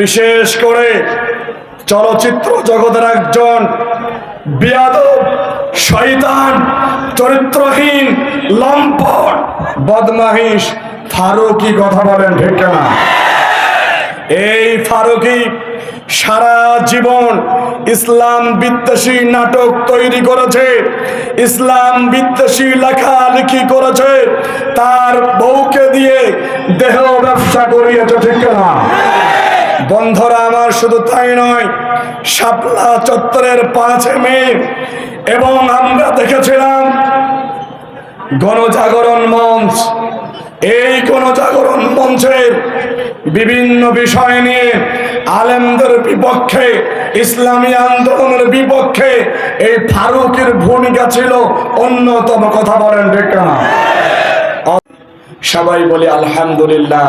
বিশেষ করে চলচ্চিত্র জগতের একজন শয়তান, চরিত্রহীন, লম্পট, বদমাহিস ফারুকি কথা বলেন ঠিক না এই ফারুকি সারা জীবন ইসলাম বিদ্বেষী নাটক তৈরি করেছে, ইসলাম বিদ্বেষী লেখালেখি করেছে, তার বউকে দিয়ে দেহ ব্যবসা করিয়েছে, ঠিক না বন্ধুরা, আমার শুধু তাই নয়, শাপলা চত্বরের পাঁচে মে, এবং আমরা দেখেছিলাম গণজাগরণ মঞ্চ। এই গণজাগরণ মঞ্চের বিভিন্ন বিষয় নিয়ে আলেমদের বিপক্ষে, ইসলামী আন্দোলনের বিপক্ষে এই ফারুকের ভূমিকা ছিল অন্যতম কথা বলেন ঠিক সবাই বলি আলহামদুলিল্লাহ।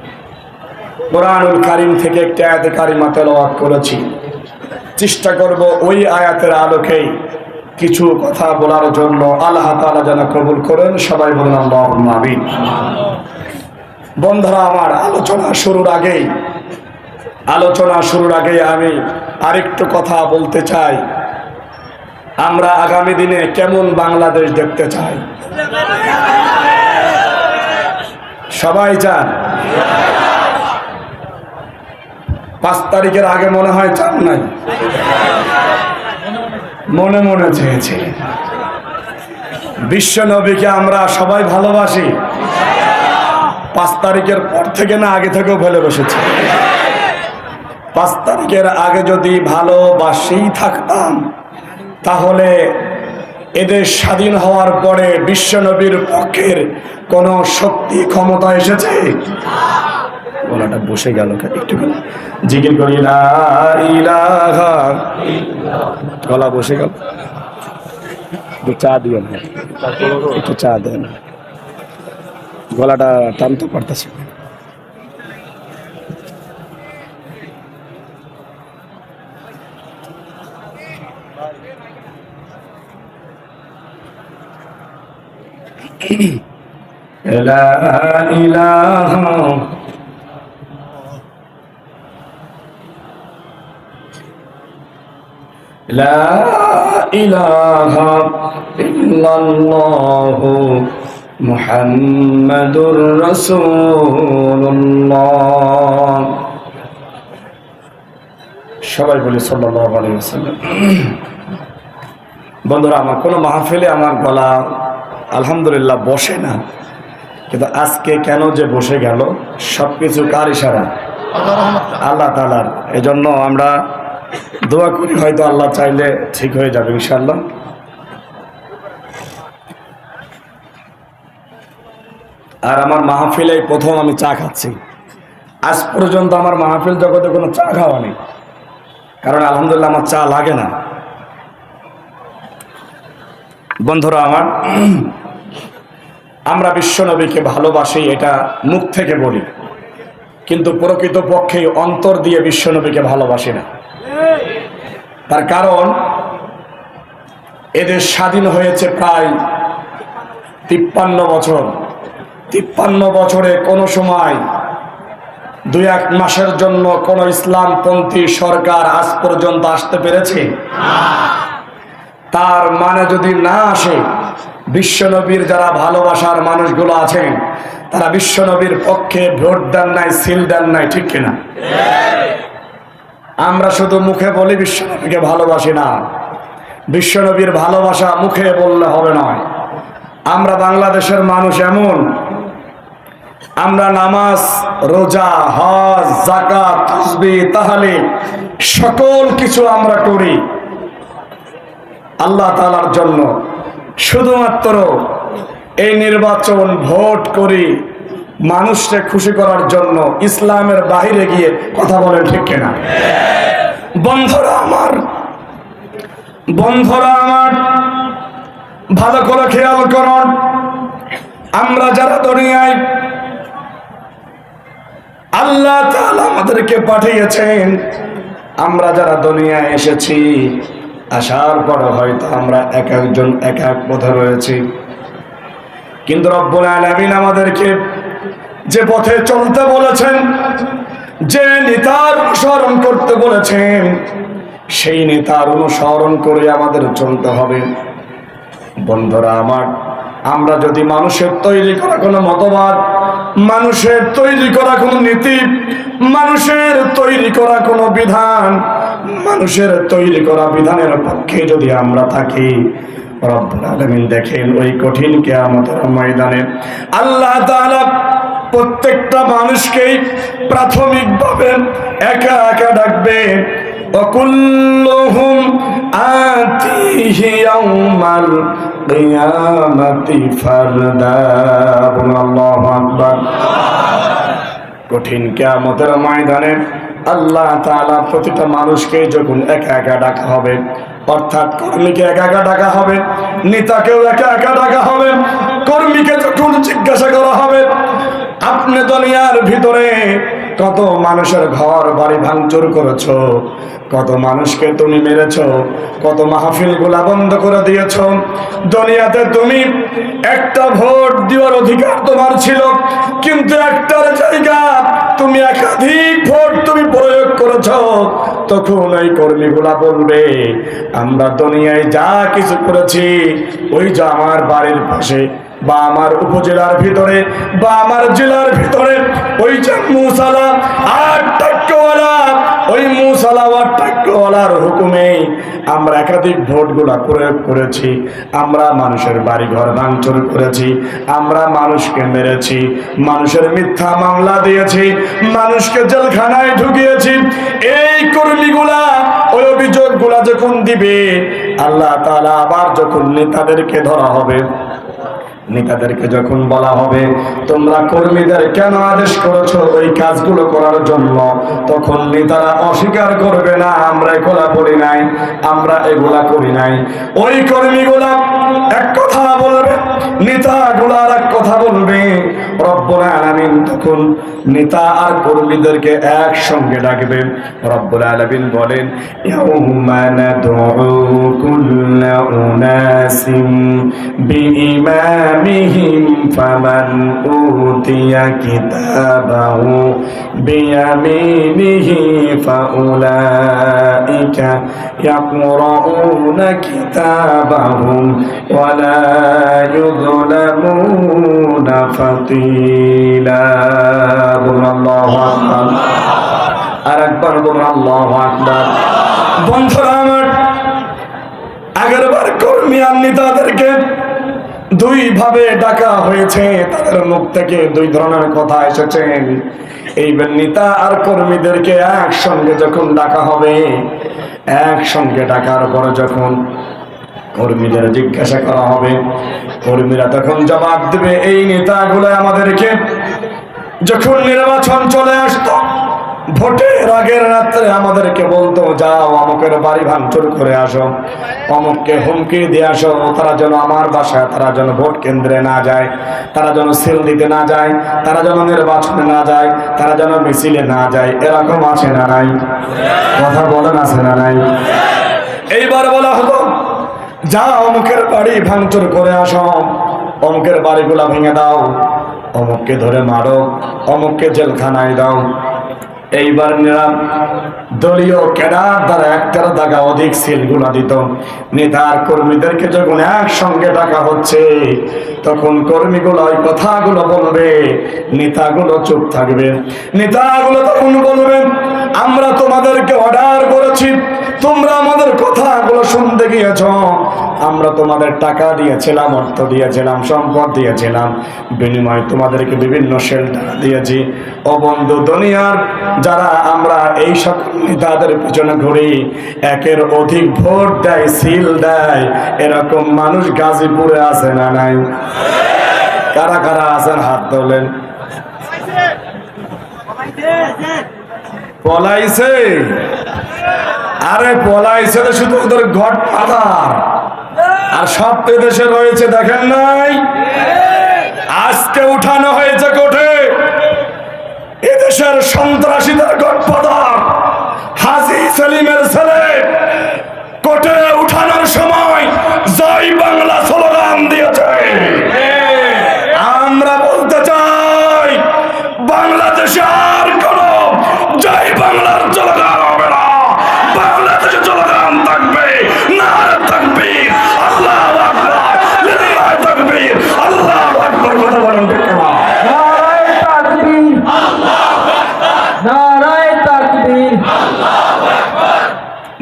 কোরআনুল কারিম থেকে একটি আয়াতে কারিমা তেলাওয়াত করেছি। চেষ্টা করব ওই আয়াতের আলোকেই কিছু কথা বলার জন্য আল্লাহ তাআলা যেন কবুল করেন, সবাই বলেন আমিন। বন্ধুরা, আমার আলোচনা শুরুর আগেই আলোচনা শুরুর আগে আমি আরেকটু কথা বলতে চাই। আমরা আগামী দিনে কেমন বাংলাদেশ দেখতে চাই? সবাই চান পাঁচ তারিখের আগে মনে হয় চান নাই। মনে মনে চেয়েছে। বিশ্ব নবীকে আমরা সবাই ভালোবাসি। পাঁচ তারিখের পর থেকে না আগে থেকেও ফেলে বসেছে। পাঁচ তারিখের আগে যদি ভালোবাসেই থাকতাম, তাহলে এদের স্বাধীন হওয়ার পরে বিশ্বনবীর পক্ষের কোন শক্তি, ক্ষমতা এসেছে? গলাটা বসে গেল একটু জিজ্ঞেস করি লা ইলাহা গলা বসে গেল একটু চা দিও না একটু চা দেন গলাটা টানতে পারতেছে না। لا إله لا إله إلا الله محمد رسول الله সবাই বলি সাল্লাল্লাহু আলাইহি ওয়াসাল্লাম বন্ধুরা আমার কোনো মাহফিলে আমার গলা আলহামদুলিল্লাহ বসে না কিন্তু আজকে কেন যে বসে গেল সব কিছু কার ইশারা আল্লাহ তালার এজন্য আমরা দোয়া করি, হয়তো আল্লাহ চাইলে ঠিক হয়ে যাবে ইনশাল্লাহ আর আমার মাহফিলে প্রথম আমি চা খাচ্ছি। আজ পর্যন্ত আমার মাহফিল জগতে কোনো চা খাওয়া নেই। কারণ আলহামদুলিল্লাহ আমার চা লাগে না। বন্ধুরা আমার, আমরা বিশ্বনবীকে ভালোবাসি, এটা মুখ থেকে বলি। কিন্তু প্রকৃত পক্ষে অন্তর দিয়ে বিশ্বনবীকে ভালোবাসি না। তার কারণ এদের স্বাধীন হয়েছে প্রায় তিপ্পান্ন বছর। তিপ্পান্ন বছরে কোনো সময় দুই এক মাসের জন্য কোন ইসলামপন্থী সরকার আজ পর্যন্ত আসতে পেরেছে? তার মানে যদি না আসে, বিশ্বনবীর যারা ভালোবাসার মানুষগুলো আছেন, তারা বিশ্বনবীর পক্ষে ভোট দেন নাই, সিল দেন নাই, ঠিক কিনা? আমরা শুধু মুখে বলি বিশ্বনবীকে ভালোবাসি না। বিশ্বনবীর ভালোবাসা মুখে বললে হবে নয়। আমরা বাংলাদেশের মানুষ এমন। আমরা নামাজ, রোজা, হজ জাকাত তসবি তাহলে সকল কিছু আমরা করি। আল্লাহ তালার জন্য শুধুমাত্র এই নির্বাচন ভোট করি। মানুষকে খুশি করার জন্য ইসলামের বাহিরে গিয়ে কথা বলেন ঠিক কিনা? বন্ধুরা আমার বন্ধুরা আমার, ভালো করে খেয়াল করুন। আমরা যারা দুনিয়ায় আল্লাহ আমাদেরকে পাঠিয়েছেন, আমরা যারা দুনিয়ায় এসেছি, আসার পর হয়তো আমরা এক একজন এক এক পথে রয়েছি। কিন্তু রব্বুল আলামিন আমাদেরকে যে পথে চলতে বলেছেন, যে নেতার অনুসরণ করতে বলেছেন, সেই নেতার অনুসরণ করে আমাদের চলতে হবে। বন্ধুরা আমার, আমরা যদি মানুষের তৈরি করা কোনো মতবাদ, মানুষের তৈরি করা কোনো নীতি, মানুষের তৈরি করা কোনো বিধান, মানুষের তৈরি করা বিধানের পক্ষে যদি আমরা থাকি, রব্বুল আলামিন দেখেন ওই কঠিন কেয়ামতের ময়দানে আল্লাহ তাআলা প্রত্যেকটা মানুষকেই প্রাথমিকভাবে একা একা ডাকবে, অকুল্লহুম আতিহিয়াউমাল কিয়ামতি ফারদা। আল্লাহু আকবার। কঠিন কিয়ামতের ময়দানে আল্লাহ তাআলা প্রতিটা মানুষকে যখন একা একা ডাকা হবে, অর্থাৎ কর্মীকে একা একা ডাকা হবে, নেতাকেও একা একা ডাকা হবে, কর্মীকে যখন জিজ্ঞাসা করা হবে আপনি দুনিয়ার ভিতরে কত মানুষের ঘর, বাড়ি ভাঙচুর করেছ, কত মানুষকে তুমি মেরেছ, কত মাহফিলগুলা বন্ধ করে দিয়েছ। দুনিয়াতে তুমি একটা ভোট দেওয়ার অধিকার তোমার ছিল, কিন্তু একটার জায়গা তুমি একাধিক ভোট তুমি প্রয়োগ করেছ, তখন ওই কর্মীগুলা বলবে, আমরা দুনিয়ায় যা কিছু করেছি, ওই যে আমার বাড়ির পাশে বা আমার উপজেলার ভিতরে, বা আমার জেলার ভিতরে, ওই যে মুসালা আট টাক্যওয়ালা ওই মুসালা আট টাক্যওয়ালার হুকুমে আমরা একাধিক ভোটগুলা প্রয়োগ করেছি, আমরা মানুষের বাড়ি ঘর ভাঙচুর করেছি, আমরা মানুষকে মেরেছি, মানুষের মিথ্যা মামলা দিয়েছি, মানুষকে জেলখানায় ঢুকিয়েছি, এই কর্মীগুলা, ওই অভিযোগগুলা যখন দিবে, আল্লাহ তাআলা আবার যখন নেতাদেরকে ধরা হবে নেতাদেরকে যখন বলা হবে, তোমরা কর্মীদের কেন আদেশ করেছ ওই কাজগুলো করার জন্য? তখন নেতারা অস্বীকার করবে, না, আমরা এগুলা করি নাই, আমরা এগুলা করি নাই। ওই কর্মীগুলা এক কথা বলবে নেতাগুলা আর এক কথা বলবে। নেতা কর্মীদেরকে একসঙ্গে ডাকবে। রব্বুল আলামিন বলেন, ইয়াউমা নাদউ কুল্লা উনাসিম বিইমামিহিম ফামান উতিয়া কিতাবাহু বিয়ামিনিহি ফাউলাইকা ইয়াকরাউনা কিতাবাহুম ওয়ালা ইউযলামুনা ফাতিলা বলুন আল্লাহু আকবার বলুন, আল্লাহু আকবার। বন্ধুরা আমার আগের বার কর্মী আর নেতাদেরকে দুই ভাবে ডাকা হয়েছে। তাদের মুখ থেকে দুই ধরনের কথা এসেছে। এইবার নেতা আর কর্মীদেরকে একসঙ্গে যখন ডাকা হবে, একসঙ্গে ডাকার পর যখন কর্মীদের জিজ্ঞাসা করা হবে। কর্মীরা তখন জবাব দেবে, এই নেতাগুলো আমাদেরকে যখন নির্বাচন চলে আসতো, ভোটের আগের রাত্রে আমাদেরকে বলতো, যাও অমুকের বাড়ি ভাঙচুর করে আসো, অমুককে হুমকি দিয়ে আসো, তারা যেন আমার বাসায়, তারা যেন ভোট কেন্দ্রে না যায়, তারা যেন সেল দিতে না যায়, তারা যেন নির্বাচনে না যায়, তারা যেন মিছিলে না যায়। এরকম আছে না নাই? কথা বলেন, আছে না নাই? এইবার বলা হলো যা অমুকের বাড়ি ভাঙচুর করে আসো। অমুকের বাড়িগুলা ভেঙে দাও। অমুককে ধরে মারো, অমুককে জেলখানায় দাও। এইবার নিরাম দলীয় ক্যাডার দ্বারা একটার দাগা অধিক সিলগুলা দিত। নেতার কর্মীদেরকে যখন একসঙ্গে ডাকা হচ্ছে, তখন কর্মীগুলো ওই কথাগুলো বলবে, নেতাগুলো চুপ থাকবে। নেতাগুলো তখন বলবে, আমরা তোমাদেরকে অর্ডার করেছি, তোমরা আমাদের কথাগুলো শুনতে গিয়েছ আমরা তোমাদের টাকা দিয়েছিলাম, অর্থ দিয়েছিলাম, সম্পদ দিয়েছিলাম, বিনিময়ে তোমাদেরকে বিভিন্ন শেল্টার দিয়েছি। ও বন্ধু দুনিয়ার যারা আমরা এই সকল নেতাদের পিছনে ঘুরি, একের অধিক ভোট দেয়, সিল দেয়, এরকম মানুষ গাজীপুরে আছে না নাই? কারা কারা আছেন? হাত তোলেন। পলাইছে? আরে পলাইছে তো শুধু ওদের ঘট মাথার আর সব দেশে রয়েছে, দেখেন নাই? আজকে উঠানো হয়েছে কোঠে। এদেশের সন্ত্রাসীদের গডফাদার হাজি সেলিমের ছেলে।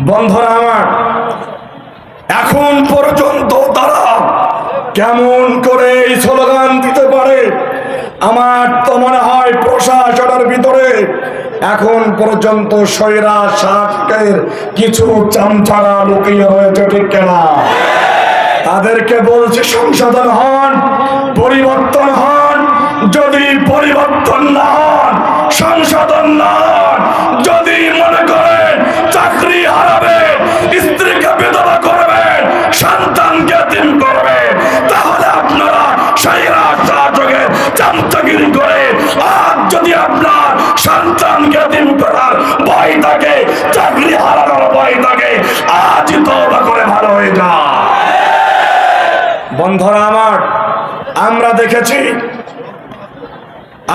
বন্ধুরা আমার, এখন পর্যন্ত তারা কেমন করে এই স্লোগান দিতে পারে? আমার তো মনে হয় প্রশাসনের ভিতরে এখন পর্যন্ত সৈরা শাসকের কিছু চামচারা লুকিয়ে রয়েছে, ঠিক কেনা? তাদেরকে বলছে সংশোধন হন, পরিবর্তন হন, যদি পরিবর্তন না হন, সংশোধন না হন, যদি মনে করেন চাকরি হারাবেন স্ত্রীকে বিধবা করবেন সন্তানকে তিন করবেন তাহলে আপনারা সাইরা শাসকের চামচাগিরি করে আর যদি আপনার সন্তানকে তিন করার ভয় থাকে, চাকরি হারানোর ভয় থাকে, আজই তো করে ভালো হয়ে যায় বন্ধুরা আমার, আমরা দেখেছি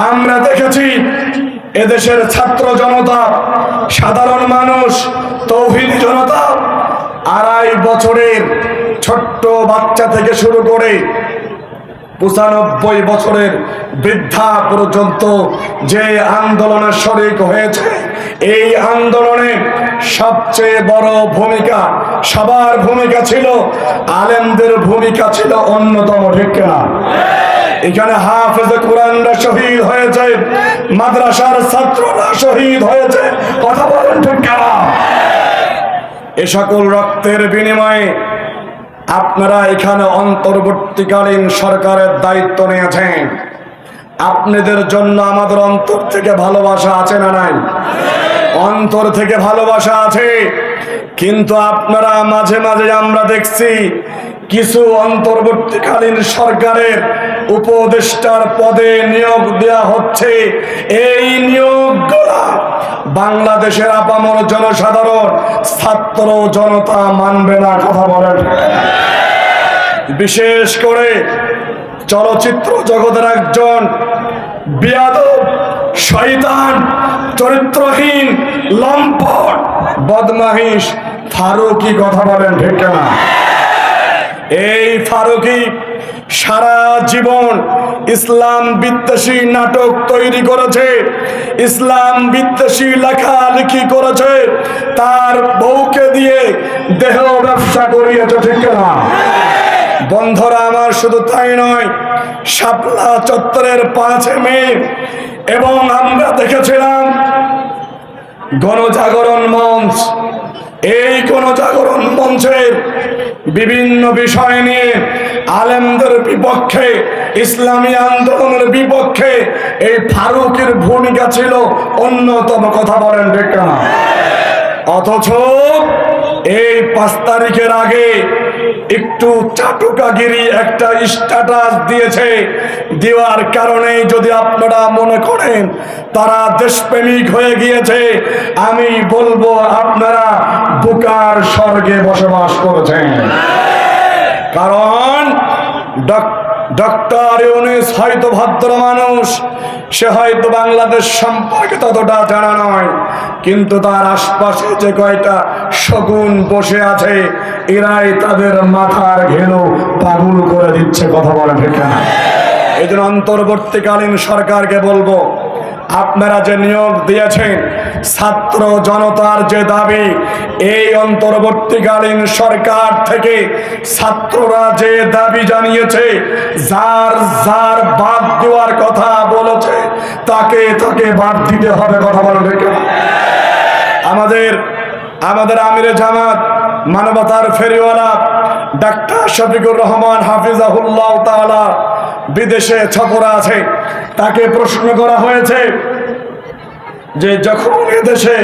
আমরা দেখেছি এদেশের ছাত্র জনতা, সাধারণ মানুষ, তৌহিদ জনতা, আড়াই বছরের ছোট্ট বাচ্চা থেকে শুরু করে পঁচানব্বই বছরের বৃদ্ধা পর্যন্ত যে আন্দোলনে শরিক হয়েছে, এই আন্দোলনে সবচেয়ে বড় ভূমিকা, সবার ভূমিকা ছিল, আলেমদের ভূমিকা ছিল অন্যতম, ঠিক এখানে হাফেজ কোরআনরা শহীদ হয়েছে, মাদ্রাসার ছাত্ররা শহীদ হয়েছে। কথা বলেন ঠিক না এ সকল রক্তের বিনিময়ে আপনারা এখানে অন্তর্বর্তীকালীন সরকারের দায়িত্ব নিয়েছেন। আপনাদের জন্য আমাদের অন্তর থেকে ভালোবাসা আছে না নাই? অন্তর থেকে ভালোবাসা আছে। কিন্তু আপনারা মাঝে মাঝে আমরা দেখছি কিছু অন্তর্বর্তীকালীন সরকারের উপদেষ্টার পদে নিয়োগ দেওয়া হচ্ছে। এই নিয়োগগুলা বাংলাদেশের আপামর জনসাধারণ, ছাত্র জনতা মানবে না, কথা বলেন। বিশেষ করে চলচ্চিত্র জগতের একজন বিয়াদব, শয়তান, চরিত্রহীন, লম্পট, বদমাহিস, ফারুকি, কথা বলেন ঠিক না এই ফারুকি সারা জীবন ইসলাম বিদ্বেষী নাটক তৈরি করেছে, ইসলাম বিদ্বেষী লেখালেখি করেছে, তার বউকে দিয়ে দেহ ব্যবসা করিয়েছে, ঠিক না বন্ধুরা, আমার শুধু তাই নয়, শাপলা চত্বরের পাঁচে মে, এবং আমরা দেখেছিলাম গণজাগরণ মঞ্চ। এই গণজাগরণ মঞ্চের বিভিন্ন বিষয় নিয়ে আলেমদের বিপক্ষে, ইসলামী আন্দোলনের বিপক্ষে এই ফারুকের ভূমিকা ছিল অন্যতম, কথা বলেন ঠিক না? অথচ এই পাঁচ তারিখের আগে একটু চাটুকাগিরি একটা স্ট্যাটাস দিয়েছে। দেওয়ার কারণে যদি আপনারা মনে করেন তারা দেশপ্রেমিক হয়ে গিয়েছে, আমি বলব আপনারা বুকার স্বর্গে বসবাস করেছেন। কারণ ডক- ডক্টর ইউনিস হয়তো ভদ্র মানুষ, সে হয়তো বাংলাদেশ সম্পর্কে ততটা জানা নয়, কিন্তু তার আশপাশে যে কয়টা শগুন বসে আছে, এরাই তাদের মাথার ঘেলো পাগল করে দিচ্ছে কথা বলা ঠিক না। এই জন্য অন্তর্বর্তীকালীন সরকারকে বলব আপনারা যে নিয়োগ দিয়েছেন, ছাত্র জনতার যে দাবি, এই অন্তর্বর্তীকালীন সরকার থেকে ছাত্ররা যে দাবি জানিয়েছে, যার যার বাদ দেওয়ার কথা বলেছে, তাকে তাকে বাদ দিতে হবে কথা বলা থেকে আমাদের আমাদের আমিরে জামাত, মানবতার ফেরিওয়ালা, ডাক্তার শফিকুর রহমান হাফিজাহুল্লাহ তাআলা বিদেশে ছপরা আছে, তাকে প্রশ্ন করা হয়েছে যে যখন এদেশে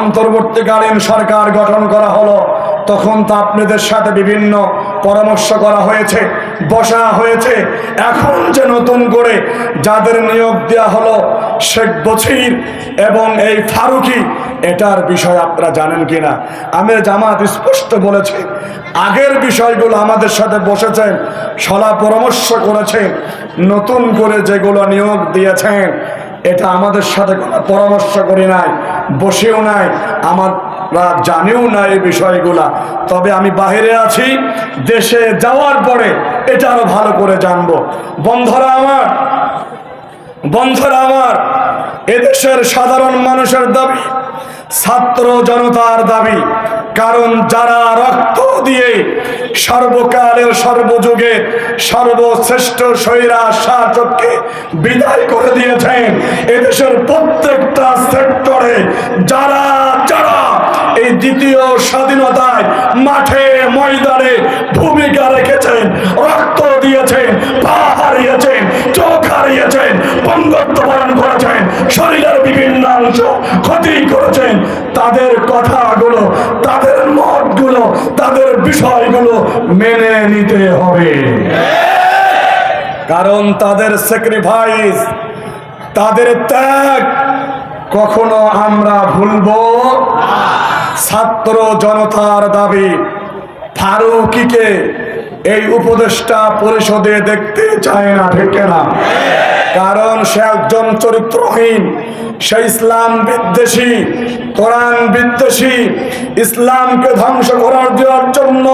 অন্তর্বর্তীকালীন সরকার গঠন করা হলো, তখন তো আপনাদের সাথে বিভিন্ন পরামর্শ করা হয়েছে, বসা হয়েছে। এখন যে নতুন করে যাদের নিয়োগ দেওয়া হলো, শেখ বছির এবং এই ফারুকি এটার বিষয় আপনারা জানেন কিনা? আমি জামাত স্পষ্ট বলেছে, আগের বিষয়গুলো আমাদের সাথে বসেছেন, সলা পরামর্শ করেছেন, নতুন করে যেগুলো নিয়োগ দিয়েছেন, এটা আমাদের সাথে কোনো পরামর্শ করি নাই, বসেও নাই, আমরা জানেও না এই বিষয়গুলা। তবে আমি বাহিরে আছি, দেশে যাওয়ার পরে এটা আরও ভালো করে জানব। বন্ধরা আমার বন্ধরা আমার, এদেশের সাধারণ মানুষের দাবি, ছাত্র জনতার দাবি, কারণ যারা রক্ত দিয়ে সর্বকালের সর্বযুগে সর্বশ্রেষ্ঠ স্বৈরা শাসককে বিদায় করে দিয়েছেন, এদেশের প্রত্যেকটা সেক্টরে যারা যারা এই দ্বিতীয় স্বাধীনতায় মাঠে, ময়দানে ভূমিকা রেখেছেন, রক্ত তাদের কথাগুলো, তাদের মতগুলো, তাদের বিষয়গুলো মেনে নিতে হবে। কারণ তাদের স্যাক্রিফাইস তাদের ত্যাগ কখনো আমরা ভুলবো ছাত্র জনতার দাবি, ফারুকিকে এই উপদেষ্টা পরিষদে দেখতে চায় না ঠিক না। কারণ সে একজন চরিত্রহীন, সে ইসলাম বিদ্বেষী, কোরআন বিদ্বেষী, ইসলামকে ধ্বংস করার দেওয়ার জন্য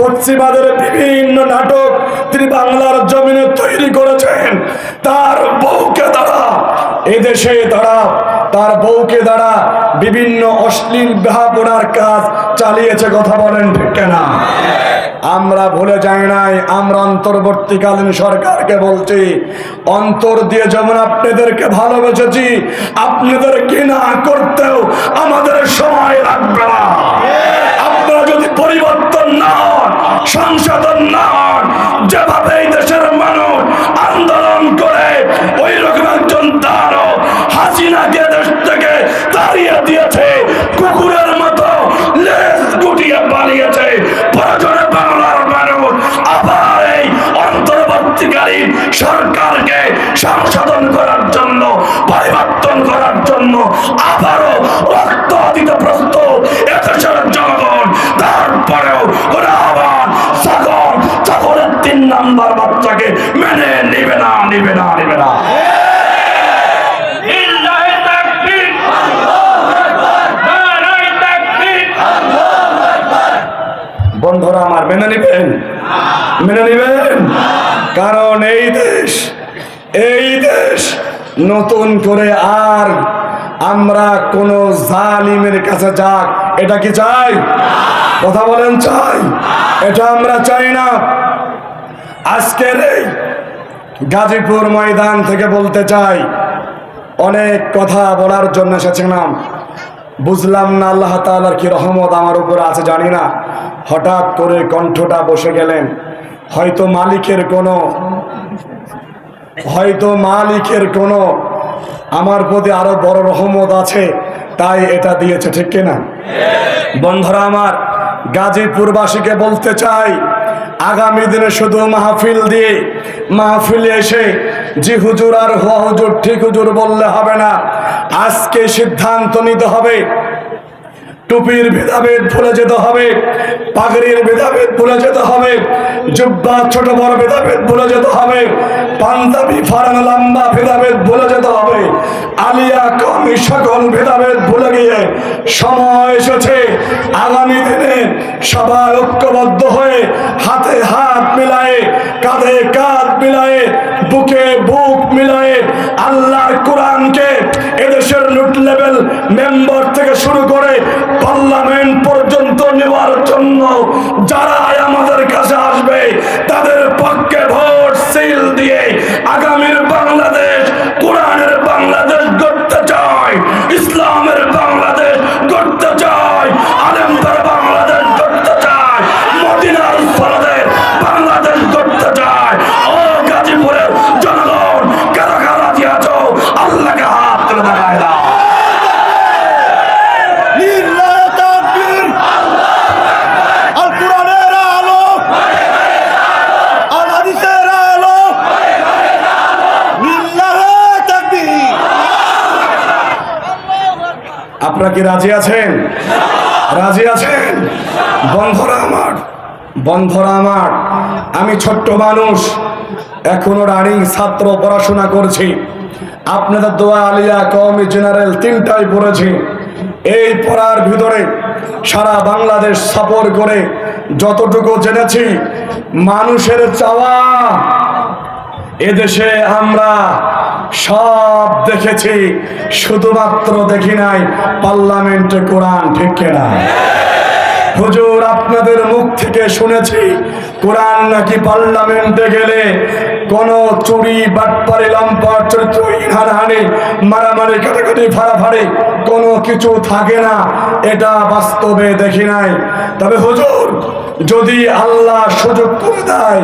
পশ্চিমাদের বিভিন্ন নাটক তিনি বাংলার জমিনে তৈরি করেছেন, তার বউকে দ্বারা, এদেশে দ্বারা, তার বউকে দ্বারা বিভিন্ন অশ্লীল বেহাপনার কাজ চালিয়েছে, কথা বলেন ঠিক কেনা? আমরা ভুলে যাই নাই, আমরা অন্তর্বর্তীকালীন সরকারকে বলছি, অন্তর দিয়ে যেমন আপনাদেরকে ভালোবেসেছি, আপনাদের ঘৃণা করতেও আমাদের সময় লাগবে না। আপনারা যদি পরিবর্তন না হন, সংশোধন না হন, যেভাবে এই দেশের সরকারকে সংশোধন করার জন্য পরিবর্তন করার জন্য আবারও রক্ত দিতে প্রস্তুত এদেশের জনগণ। তারপরেও ওরা আবার ছাগল ছাগলের তিন নাম্বার বাচ্চাকে মেনে নিবে না নিবে না নিবে না। বন্ধুরা আমার মেনে নিবেন? মেনে নিবেন? কারণ এই দেশ এই দেশ নতুন করে আর আমরা কোন জালিমের কাছে যাক, এটা কি চাই? কথা বলেন, চাই। এটা আমরা চাই না। আজকের এই গাজীপুর ময়দান থেকে বলতে চাই, অনেক কথা বলার জন্য এসেছিলাম। বুঝলাম না আল্লাহ তাআলার কি রহমত আমার উপর আছে, জানি না। হঠাৎ করে কণ্ঠটা বসে গেলেন। হয়তো মালিকের কোনো হয়তো মালিকের কোনো আমার প্রতি আরও বড় রহমত আছে, তাই এটা দিয়েছে, ঠিক কিনা? বন্ধুরা আমার, গাজীপুরবাসীকে বলতে চাই, আগামী দিনে শুধু মাহফিল দিয়ে মাহফিলে এসে জি হুজুর আর হুয়া হুজুর, ঠিক হুজুর বললে হবে না। আজকে সিদ্ধান্ত নিতে হবে টুপির ভেদাভেদ ভুলে যেতে হবে, পাগড়ির ভেদাভেদ ভুলে যেতে হবে, জুব্বা ছোট বড় ভেদাভেদ ভুলে যেতে হবে, পাঞ্জাবি ফারান লম্বা ভেদাভেদ ভুলে যেতে হবে, আলিয়া, কমি সকল ভেদাভেদ ভুলে গিয়ে সময় এসেছে। আগামী দিনে সবাই ঐক্যবদ্ধ হয়ে হাতে হাত মিলায়ে, কাঁধে কাঁধ মিলায়ে, বুকে বুক মিলায়ে আল্লাহর কোরআনকে এদেশের লুট লেভেল মেম্বার থেকে শুরু করে জন্য যারাই কি রাজি আছেন? রাজি আছেন? বন্ধরা আমার বন্ধরা আমার, আমি ছোট্ট মানুষ, এখনও রানিং ছাত্র পড়াশোনা করছি। আপনাদের দোয়া আলিয়া কমি জেনারেল তিনটাই পড়েছি। এই পড়ার ভিতরে সারা বাংলাদেশ সফর করে যতটুকু জেনেছি, মানুষের চাওয়া। এদেশে আমরা সব দেখেছি, শুধুমাত্র দেখি নাই, পার্লামেন্টে কোরআন ঠিক কেনা। হুজুর, আপনাদের মুখ থেকে শুনেছি, কোরআন নাকি পার্লামেন্টে গেলে কোন চুরি, বাটপারি লম্পট হানাহানি মারামারি, কাটাকাটি, ফাড়াফাড়ি কোনো কিছু থাকে না, এটা বাস্তবে দেখি নাই। তবে হুজুর যদি আল্লাহ সুযোগ করে দেয়,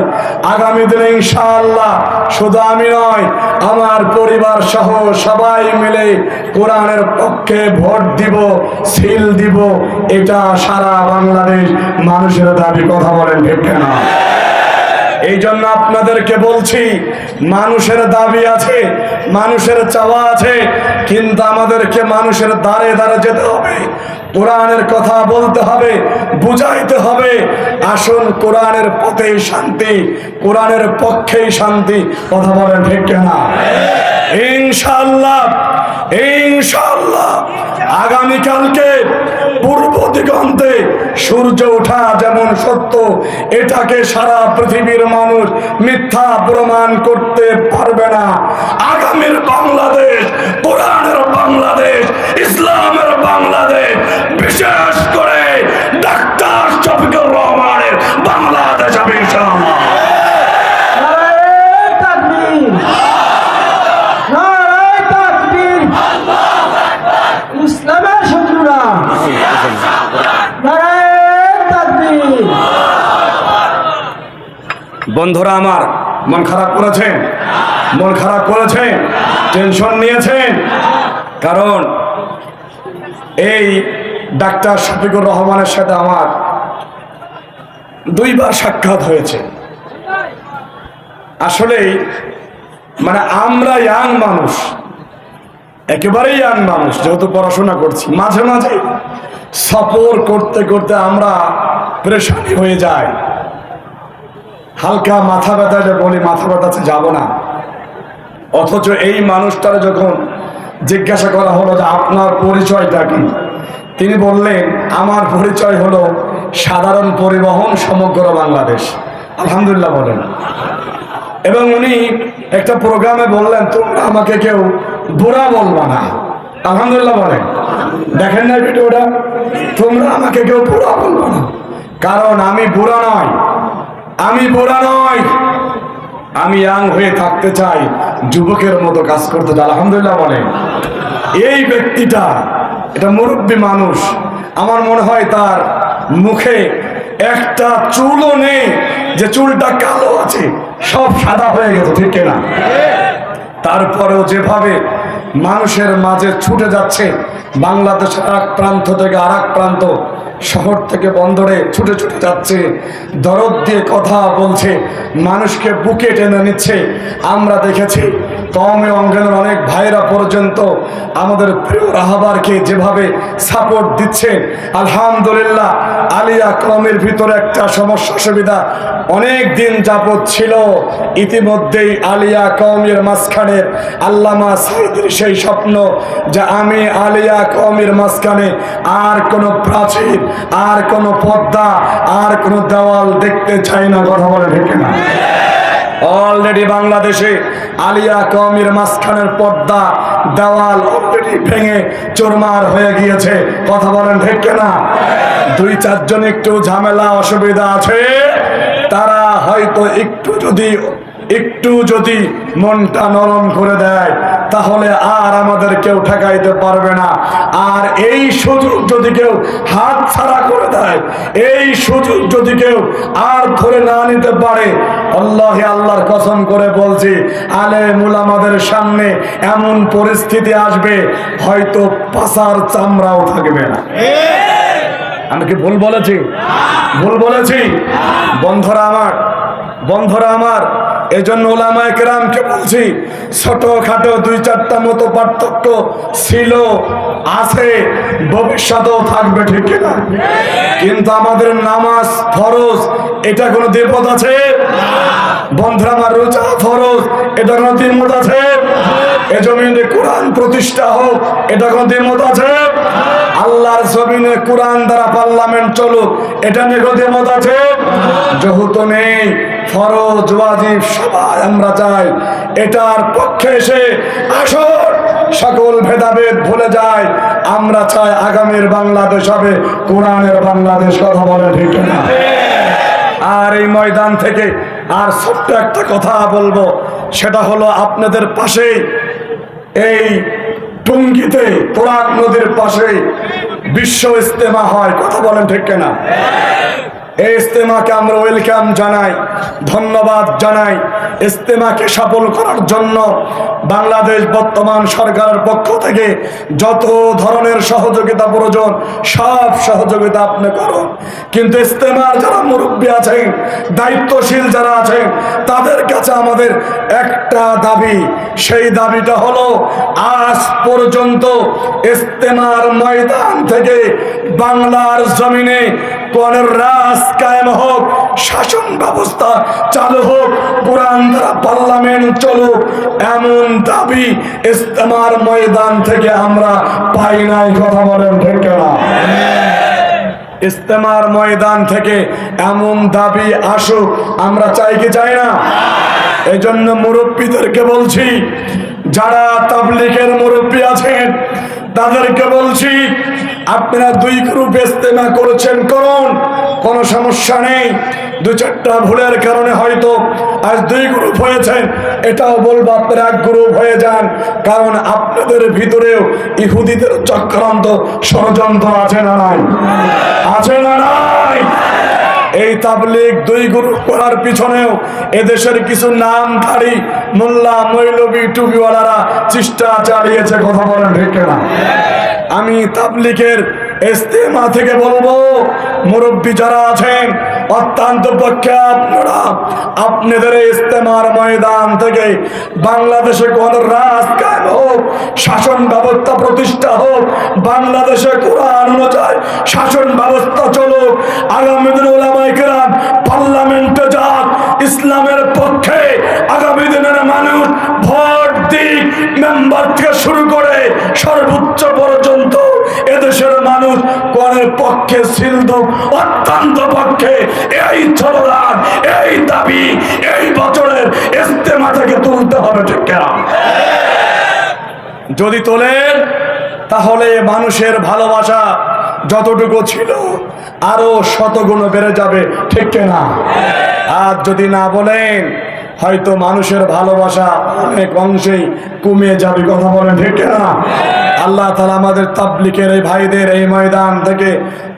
আগামী দিনে ইনশাআল্লাহ শুধু আমি নয়, আমার পরিবার সহ সবাই মিলে কোরআনের পক্ষে ভোট দিব, সিল দিব, এটা সারা বাংলাদেশ মানুষের দাবি, কথা বলেন ঠিক না এই জন্য আপনাদেরকে বলছি, মানুষের দাবি আছে, মানুষের চাওয়া আছে, কিন্তু আমাদেরকে মানুষের দ্বারে দ্বারে যেতে হবে। কোরআনের কথা বলতে হবে, বুঝাইতে হবে। আসুন, কোরআনের পথেই শান্তি, কোরআনের পক্ষেই শান্তি। কথা বলেন ঠিক না ইনশাল্লাহ ইনশাল্লাহ আগামীকালকে দিগন্তে সূর্য ওঠা যেমন সত্য, এটাকে সারা পৃথিবীর মানুষ মিথ্যা প্রমাণ করতে পারবে না। আগামীর বাংলাদেশ, কোরআনের বাংলাদেশ, ইসলামের বাংলাদেশ, বিশেষ করে ডাক্তার শফিকুর রহমানের বাংলাদেশ আমি ইনশাআল্লাহ। বন্ধুরা আমার, মন খারাপ করেছেন? মন খারাপ করেছেন? টেনশন নিয়েছেন? কারণ এই ডাক্তার শফিকুর রহমানের সাথে আমার দুইবার সাক্ষাৎ হয়েছে। আসলেই মানে আমরা ইয়াং মানুষ, একেবারেই ইয়াং মানুষ, যেহেতু পড়াশোনা করছি, মাঝে মাঝে সফর করতে করতে আমরা পরেশানি হয়ে যায় হালকা মাথা ব্যথাটা বলি, মাথা ব্যথাতে যাব না। অথচ এই মানুষটার যখন জিজ্ঞাসা করা হলো যে, আপনার পরিচয়টা কি? তিনি বললেন, আমার পরিচয় হলো সাধারণ পরিবহন সমগ্র বাংলাদেশ। আলহামদুলিল্লাহ বলেন। এবং উনি একটা প্রোগ্রামে বললেন, তোমরা আমাকে কেউ বুড়া বলবা না। আলহামদুলিল্লাহ বলেন। দেখেন না ভিডিওটা? তোমরা আমাকে কেউ বুড়া বলবা না। কারণ আমি বুড়া নয় আমি বুড়া নয় আমি ইয়াং হয়ে থাকতে চাই, যুবকের মতো কাজ করতে চাই। আলহামদুলিল্লাহ বলেন। এই ব্যক্তিটা, এটা মুরব্বী মানুষ, আমার মনে হয় তার মুখে একটা চুলও নেই, যে চুলটা কালো আছে, সব সাদা হয়ে গেছে, ঠিক না তারপরেও যেভাবে মানুষের মাঝে ছুটে যাচ্ছে, বাংলাদেশের এক প্রান্ত থেকে আর প্রান্ত শহর থেকে বন্দরে ছুটে ছুটে যাচ্ছে, দরদ দিয়ে কথা বলছে, মানুষকে বুকে টেনে নিচ্ছে। আমরা দেখেছি কমে অঙ্গনের অনেক ভাইরা পর্যন্ত আমাদের প্রিয় রাহাবারকে যেভাবে সাপোর্ট দিচ্ছে আলহামদুলিল্লাহ আলিয়া কমের ভিতরে একটা সমস্যা সুবিধা অনেক দিন যাবৎ ছিল। ইতিমধ্যেই আলিয়া কমের মাঝখানের আল্লামা সাইদের সেই স্বপ্ন যে আমি আলিয়া কমের মাঝখানে আর কোনো প্রাচীর, আর কোনো পদ্মা আর কোনো দেওয়াল দেখতে চাই না, কথা ঠিক না অলরেডি বাংলাদেশে আলিয়া কমের মাঝখানের পর্দা, দেওয়াল অলরেডি ভেঙে চোরমার হয়ে গিয়েছে। কথা বলেন ঠিক না দুই, চারজন একটু ঝামেলা, অসুবিধা আছে? তারা হয়তো একটু যদি একটু যদি মনটা নরম করে দেয়, তাহলে আর আমাদের কেউ ঠেকাইতে পারবে না। আর এই সুযোগ যদি কেউ হাত ছাড়া করে দেয়, এই সুযোগ যদি কেউ আর ধরে না নিতে পারে, আল্লাহ আল্লাহর কসম করে বলছি, আলে মুলামাদের সামনে এমন পরিস্থিতি আসবে, হয়তো পাশার চামড়াও থাকবে না। আমি কি ভুল বলেছি? ভুল বলেছি? বন্ধুরা আমার বন্ধুরা আমার এই জন্য ওলামায় কেরামকে বলছি ছোট খাটো দুই চারটা মতো পার্থক্য ছিল, আছে, ভবিষ্যতেও থাকবে, ঠিক কিনা? কিন্তু আমাদের নামাজ ফরজ, এটা কোনো দেবত আছে? বন্ধুরা আমার, রোজা ফরজ, এটা কোনো দিনমত আছে? এ জমিনে কোরআন প্রতিষ্ঠা হোক, এটা কোনো দিনমত আছে? আল্লাহর জমিনে কোরআন দ্বারা পার্লামেন্ট চলুক, এটা নিয়ে কোনো দিনমত আছে? যেহেতু নেই, ফরজ, ওয়াজিব, সবাই আমরা চাই। এটার পক্ষে এসে আসর, সকল ভেদাভেদ ভুলে যায়। আমরা চাই আগামীর বাংলাদেশ হবে, কোরআনের বাংলাদেশ কথা বলে ঠিক না। আর এই ময়দান থেকে আর ছোট্ট একটা কথা বলব, সেটা হলো আপনাদের পাশেই এই টুঙ্গিতে তোরাক নদীর পাশে বিশ্ব ইস্তেমা হয়। কথা বলেন ঠিক কেনা? এই ইস্তেমাকে আমরা ওয়েলকাম জানাই, ধন্যবাদ জানাই। ইস্তেমাকে সফল করার জন্য বাংলাদেশ বর্তমান সরকারের পক্ষ থেকে যত ধরনের সহযোগিতা প্রয়োজন, সব সহযোগিতা আপনি করুন। কিন্তু ইস্তেমার যারা মুরব্বী আছেন দায়িত্বশীল যারা আছেন তাদের কাছে আমাদের একটা দাবি। সেই দাবিটা হলো, আজ পর্যন্ত ইস্তেমার ময়দান থেকে বাংলার জমিনে কোরআনের রাজ কায়েম হোক, শাসন ব্যবস্থা চালু হোক, কোরআন দ্বারা পার্লামেন্ট চলুক, এমন দাবি ইস্তেমার ময়দান থেকে আমরা পাই নাই, কথা বলেন ঠিক ইস্তেমার ময়দান থেকে এমন দাবি আসুক, আমরা চাই কি চাই না? এই জন্য মুরব্বীদেরকে বলছি, যারা তাবলিকের মুরব্বী আছেন, তাদেরকে বলছি, আপনারা দুই গ্রুপ ইস্তেমা করেছেন, করুন। কোনো সমস্যা নেই। দু চারটা ভুলের কারণে হয়তো আজ দুই গ্রুপ হয়েছেন এটাও বলব, আপনারা এক গ্রুপ হয়ে যান। কারণ আপনাদের ভিতরেও ইহুদিদের চক্রান্ত ষড়যন্ত্র আছে না নাই? আছে না নাই? এই তাবলিগ দুই গ্রুপ করার পিছনেও এদেশের কিছু নামধারী মোল্লা, মৈলবী, টুপিওয়ালারা চেষ্টা চালিয়েছে কথা বলেন ঠিক না আমি তাবলিকের ইস্তেমা থেকে বলব, মুরব্বী যারা আছেন, অত্যন্ত পক্ষে আপনারা আপনাদের ইস্তেমার ময়দান থেকে বাংলাদেশে কোন রাজ হোক, শাসন ব্যবস্থা প্রতিষ্ঠা হোক, বাংলাদেশে কোরআন অনুযায়ী শাসন ব্যবস্থা চলুক, আগামী দিন ওলামাই কেরাম পার্লামেন্টে যাক, ইসলামের পক্ষে আগামী দিনের মানুষ ভোট দিক, মেম্বার থেকে শুরু করে সর্বোচ্চ পক্ষে অত্যন্ত পক্ষে। এই চলদান এই দাবি, এই বছরের ইস্তেমা থেকে তুলতে হবে, ঠিক যদি তোলেন, তাহলে মানুষের ভালোবাসা যতটুকু ছিল, আরও শতগুণ বেড়ে যাবে, ঠিক না আর যদি না বলেন, হয়তো মানুষের ভালোবাসা অনেক অংশেই কমে যাবে, কথা বলেন, ঠিক না আল্লাহ তালা আমাদের তাবলিকের এই ভাইদের এই ময়দান থেকে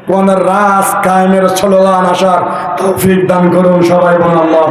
কোন রাস কায়েমের স্লোগান আসার তৌফিক দান করুন সবাই বলুন আল্লাহ